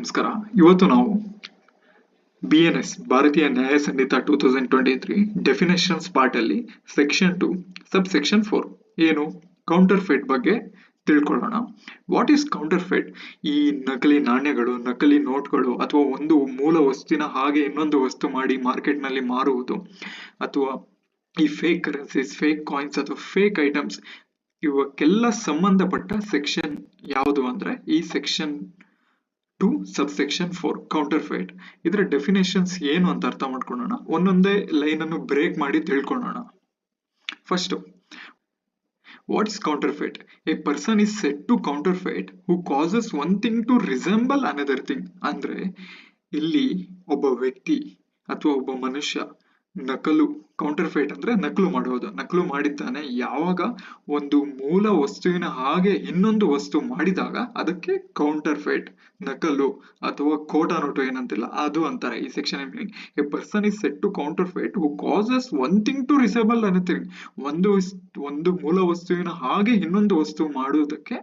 ನಮಸ್ಕಾರ. ಇವತ್ತು ನಾವು B N S Bharatiya Nyaya Sanhita two thousand twenty three definitions part ಅಲ್ಲಿ ಸೆಕ್ಷನ್ ಟು ಸಬ್ section four ಏನು counterfeit ಬಗ್ಗೆ ತಿಳ್ಕೊಳ್ಳೋಣ. ವಾಟ್ ಈಸ್ ಕೌಂಟರ್ ಫೇಟ್ ಈ ನಕಲಿ ನಾಣ್ಯಗಳು, ನಕಲಿ ನೋಟ್ಗಳು ಅಥವಾ ಒಂದು ಮೂಲ ವಸ್ತುವಿನ ಹಾಗೆ ಇನ್ನೊಂದು ವಸ್ತು ಮಾಡಿ ಮಾರ್ಕೆಟ್ನಲ್ಲಿ ಮಾರುವುದು ಅಥವಾ ಈ ಫೇಕ್ ಕರೆನ್ಸೀಸ್ ಫೇಕ್ ಕಾಯಿನ್ಸ್ ಅಥವಾ ಫೇಕ್ ಐಟಮ್ಸ್ ಇವಕ್ಕೆಲ್ಲ ಸಂಬಂಧಪಟ್ಟ ಸೆಕ್ಷನ್ ಯಾವುದು ಅಂದ್ರೆ ಈ section two subsection four counterfeit ಇದರ ಡೆಫಿನೇಷನ್ಸ್ ಏನು ಅಂತ ಅರ್ಥ ಮಾಡ್ಕೊಳ್ಳೋಣ ಒಂದೊಂದೇ ಲೈನ್ ಅನ್ನು ಬ್ರೇಕ್ ಮಾಡಿ ತಿಳ್ಕೊಳ್ಳೋಣ first what is counterfeit a person is said to fight who causes one thing to resemble another thing ಅಂದ್ರೆ, ಇಲ್ಲಿ ಒಬ್ಬ ವ್ಯಕ್ತಿ ಅಥವಾ ಒಬ್ಬ ಮನುಷ್ಯ ನಕಲು ಕೌಂಟರ್ ಫೈಟ್ ಅಂದ್ರೆ ನಕಲು ಮಾಡುವುದು ನಕಲು ಮಾಡಿದ್ದಾನೆ. ಯಾವಾಗ ಒಂದು ಮೂಲ ವಸ್ತುವಿನ ಹಾಗೆ ಇನ್ನೊಂದು ವಸ್ತು ಮಾಡಿದಾಗ ಅದಕ್ಕೆ ಕೌಂಟರ್ ಫೈಟ್ ನಕಲು ಅಥವಾ ಕೋಟಾ ನೋಟು ಏನಂತಿಲ್ಲ, ಅದು ಅಂತಾರೆ. ಈ section a person is said to counterfeit who causes one thing to resemble another thing ಒಂದು ಒಂದು ಮೂಲ ವಸ್ತುವಿನ ಹಾಗೆ ಇನ್ನೊಂದು ವಸ್ತು ಮಾಡುವುದಕ್ಕೆ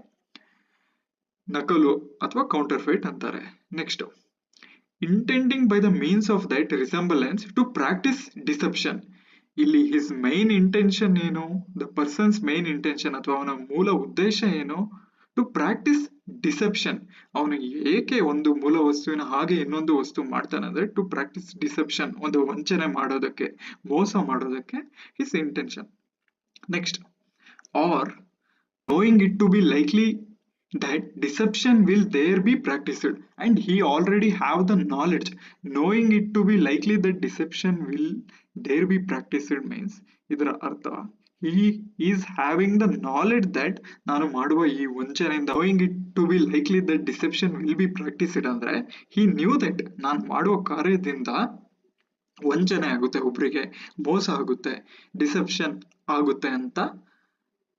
ನಕಲು ಅಥವಾ ಕೌಂಟರ್ ಫೈಟ್ ಅಂತಾರೆ. Next intending by the means of that resemblance to practice deception ಇಲ್ಲಿ ಹಿಸ್ ಮೈನ್ ಇಂಟೆನ್ಷನ್ ಏನು? ದ ಪರ್ಸನ್ಸ್ ಮೈನ್ ಇಂಟೆನ್ಷನ್ ಅಥವಾ ಅವನ ಮೂಲ ಉದ್ದೇಶ ಏನು? ಟು ಪ್ರಾಕ್ಟಿಸ್ ಡಿಸೆಪ್ಷನ್ ಅವನು ಏಕೆ ಒಂದು ಮೂಲ ವಸ್ತುವಿನ ಹಾಗೆ ಇನ್ನೊಂದು ವಸ್ತು ಮಾಡ್ತಾನೆ ಅಂದ್ರೆ ಟು ಪ್ರಾಕ್ಟಿಸ್ ಡಿಸೆಪ್ಷನ್ ಒಂದು ವಂಚನೆ ಮಾಡೋದಕ್ಕೆ, ಮೋಸ ಮಾಡೋದಕ್ಕೆ his intention next or knowing it to be likely that deception will there be practiced and he already have the knowledge knowing it to be likely that deception will there be practiced means ಇದರ ಅರ್ಥ he is having the knowledge that ನಾನು ಮಾಡುವ ಈ ವಂಚನೆಯಿಂದ knowing it to be likely that deception will be practiced ಅಂದ್ರೆ he knew that ನಾನು ಮಾಡುವ ಕಾರ್ಯದಿಂದ ವಂಚನೆ ಆಗುತ್ತೆ ಒಬ್ರಿಗೆ ಮೋಸ ಆಗುತ್ತೆ ಡಿಸೆಪ್ಷನ್ ಆಗುತ್ತೆ ಅಂತ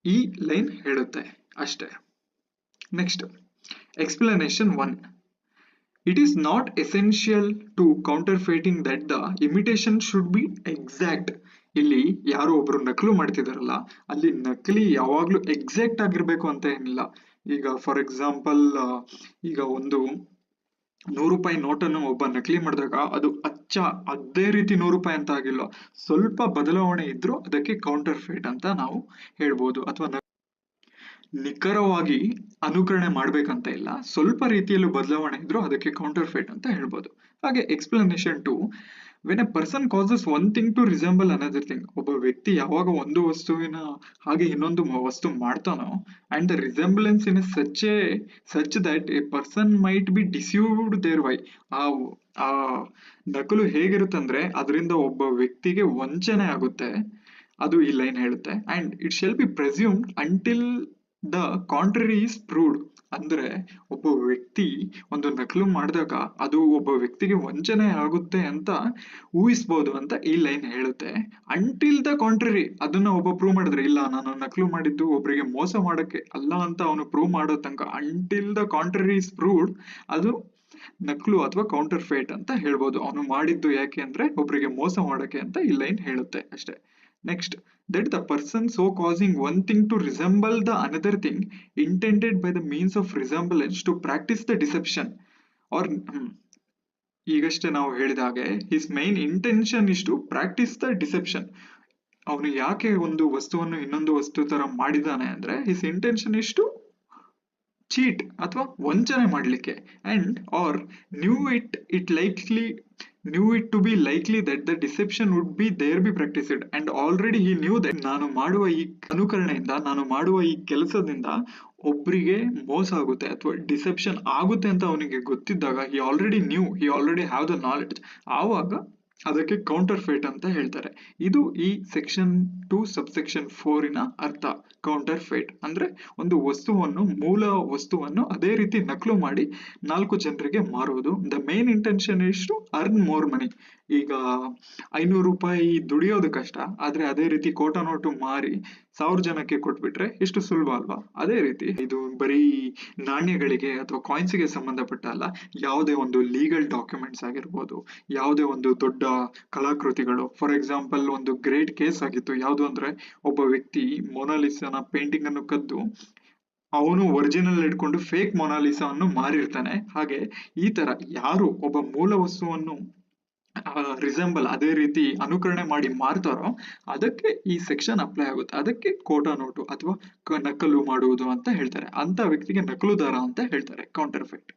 ಈ ಲೈನ್ ಹೇಳುತ್ತೆ ಅಷ್ಟೇ next explanation one it is not essential to counterfeiting that the imitation imitation be exact. ಇಲ್ಲಿ ಯಾರು ಒಬ್ರು ನಕಲು ಮಾಡ್ತಿದಾರಲ್ಲ, ಅಲ್ಲಿ ನಕಲಿ ಯಾವಾಗ್ಲೂ ಎಕ್ಸಾಕ್ಟ್ ಆಗಿರ್ಬೇಕು ಅಂತ ಏನಿಲ್ಲ. ಈಗ ಫಾರ್ ಎಕ್ಸಾಂಪಲ್ ಈಗ ಒಂದು ನೂರು ರೂಪಾಯಿ ನೋಟನ್ನು ಒಬ್ಬ ನಕಲಿ ಮಾಡಿದಾಗ ಅದು ಅಚ್ಚ, ಅದೇ ರೀತಿ ನೂರು ರೂಪಾಯಿ ಅಂತ ಆಗಿಲ್ಲ. ಸ್ವಲ್ಪ ಬದಲಾವಣೆ ಇದ್ರೂ ಅದಕ್ಕೆ ಕೌಂಟರ್ ಫೇಟ್ ಅಂತ ನಾವು ಹೇಳ್ಬೋದು. ಅಥವಾ ನಿಖರವಾಗಿ ಅನುಕರಣೆ ಮಾಡ್ಬೇಕಂತ ಇಲ್ಲ. ಸ್ವಲ್ಪ ರೀತಿಯಲ್ಲೂ ಬದಲಾವಣೆ ಇದ್ರೂ ಅದಕ್ಕೆ ಕೌಂಟರ್ ಫೇಟ್ ಅಂತ ಹೇಳ್ಬೋದು. ಹಾಗೆ explanation two when a person causes one thing to resemble another thing ಒಬ್ಬ ವ್ಯಕ್ತಿ ಯಾವಾಗ ಒಂದು ವಸ್ತುವಿನ ಹಾಗೆ ಇನ್ನೊಂದು ವಸ್ತು ಮಾಡ್ತಾನೋ and the resemblance in such a such that a person might be deceived thereby ಆ ಆ ನಕಲು ಹೇಗಿರುತ್ತಂದ್ರೆ, ಅದರಿಂದ ಒಬ್ಬ ವ್ಯಕ್ತಿಗೆ ವಂಚನೆ ಆಗುತ್ತೆ. ಅದು ಈ ಲೈನ್ ಹೇಳುತ್ತೆ. And it shall be presumed until the contrary is proved ಅಂದ್ರೆ ಒಬ್ಬ ವ್ಯಕ್ತಿ ಒಂದು ನಕಲು ಮಾಡಿದಾಗ ಅದು ಒಬ್ಬ ವ್ಯಕ್ತಿಗೆ ವಂಚನೆ ಆಗುತ್ತೆ ಅಂತ ಊಹಿಸ್ಬೋದು ಅಂತ ಈ ಲೈನ್ ಹೇಳುತ್ತೆ. ಅಂಟಿಲ್ ದ ಕಾಂಟ್ರರಿ ಅದನ್ನ ಒಬ್ಬ ಪ್ರೂವ್ ಮಾಡಿದ್ರೆ, ಇಲ್ಲ, ನಾನು ನಕಲು ಮಾಡಿದ್ದು ಒಬ್ಬರಿಗೆ ಮೋಸ ಮಾಡಕ್ಕೆ ಅಲ್ಲ ಅಂತ ಅವನು ಪ್ರೂವ್ ಮಾಡೋ ತನಕ until the contrary is proved ಅದು ನಕಲು ಅಥವಾ ಕೌಂಟರ್ ಫೇಟ್ ಅಂತ ಹೇಳ್ಬೋದು. ಅವನು ಮಾಡಿದ್ದು ಯಾಕೆ ಅಂದ್ರೆ ಒಬ್ಬರಿಗೆ ಮೋಸ ಮಾಡಕ್ಕೆ ಅಂತ ಈ ಲೈನ್ ಹೇಳುತ್ತೆ ಅಷ್ಟೇ. Next that the person so causing one thing to resemble the another thing intended by the means of resemblance to practise the deception or ಈಗಷ್ಟೇ ನಾವು ಹೇಳಿದ ಹಾಗೆ his main intention is to practise the deception ಅವನು ಯಾಕೆ ಒಂದು ವಸ್ತುವನ್ನು ಇನ್ನೊಂದು ವಸ್ತು ತರ ಮಾಡಿದಾನೆ ಅಂದ್ರೆ ಹಿಸ್ ಇಂಟೆನ್ಷನ್ ಇಸ್ ಚೀಟ್ ಅಥವಾ ವಂಚನೆ ಮಾಡಲಿಕ್ಕೆ. And or knew it it likely knew it to be likely that the deception would be there be practised and already ಈ ನ್ಯೂ ದಟ್ ನಾನು ಮಾಡುವ ಈ ಅನುಕರಣೆಯಿಂದ, ನಾನು ಮಾಡುವ ಈ ಕೆಲಸದಿಂದ ಒಬ್ಬರಿಗೆ ಮೋಸ ಆಗುತ್ತೆ ಅಥವಾ ಡಿಸೆಪ್ಷನ್ ಆಗುತ್ತೆ ಅಂತ ಅವನಿಗೆ ಗೊತ್ತಿದ್ದಾಗ he already knew he already have the knowledge ಆವಾಗ ಅದಕ್ಕೆ ಕೌಂಟರ್ ಫೇಟ್ ಅಂತ ಹೇಳ್ತಾರೆ. ಇದು ಈ ಸೆಕ್ಷನ್ ಟು ಸಬ್ಸೆಕ್ಷನ್ ಫೋರಿನ ಅರ್ಥ. ಕೌಂಟರ್ ಫೇಟ್ ಅಂದ್ರೆ ಒಂದು ವಸ್ತುವನ್ನು, ಮೂಲ ವಸ್ತುವನ್ನು ಅದೇ ರೀತಿ ನಕಲು ಮಾಡಿ ನಾಲ್ಕು ಜನರಿಗೆ ಮಾರುವುದು. The main intention is to earn more money ಈಗ ಐನೂರು ರೂಪಾಯಿ ದುಡಿಯೋದು ಕಷ್ಟ, ಆದ್ರೆ ಅದೇ ರೀತಿ ಕೋಟಾ ನೋಟು ಮಾರಿ ಸಾವಿರ ಜನಕ್ಕೆ ಕೊಟ್ಬಿಟ್ರೆ ಎಷ್ಟು ಸುಲಭ ಅಲ್ವಾ? ಅದೇ ರೀತಿ ಇದು ಬರೀ ನಾಣ್ಯಗಳಿಗೆ ಅಥವಾ ಕಾಯಿನ್ಸ್ಗೆ ಸಂಬಂಧಪಟ್ಟ ಅಲ್ಲ, ಯಾವುದೇ ಒಂದು ಲೀಗಲ್ ಡಾಕ್ಯುಮೆಂಟ್ಸ್ ಆಗಿರ್ಬೋದು, ಯಾವುದೇ ಒಂದು ದೊಡ್ಡ ಕಲಾಕೃತಿಗಳು. ಫಾರ್ ಎಕ್ಸಾಂಪಲ್ ಒಂದು ಗ್ರೇಟ್ ಕೇಸ್ ಆಗಿತ್ತು. ಯಾವುದು ಅಂದ್ರೆ, ಒಬ್ಬ ವ್ಯಕ್ತಿ ಮೊನಾಲಿಸನ ಪೇಂಟಿಂಗ್ ಅನ್ನು ಕದ್ದು, ಅವನು ಒರಿಜಿನಲ್ ಇಟ್ಕೊಂಡು ಫೇಕ್ ಮೊನಾಲಿಸಾವನ್ನು ಮಾರಿರ್ತಾನೆ. ಹಾಗೆ ಈ ತರ ಯಾರು ಒಬ್ಬ ಮೂಲ ವಸ್ತುವನ್ನು ರಿಸೆಂಬಲ್ ಅದೇ ರೀತಿ ಅನುಕರಣೆ ಮಾಡಿ ಮಾರ್ತಾರೋ ಅದಕ್ಕೆ ಈ ಸೆಕ್ಷನ್ ಅಪ್ಲೈ ಆಗುತ್ತೆ. ಅದಕ್ಕೆ ಕೋಟಾ ನೋಟು ಅಥವಾ ನಕಲು ಮಾಡುವುದು ಅಂತ ಹೇಳ್ತಾರೆ. ಅಂತ ವ್ಯಕ್ತಿಗೆ ನಕಲುದಾರ ಅಂತ ಹೇಳ್ತಾರೆ ಕೌಂಟರ್ಫೆಕ್ಟ್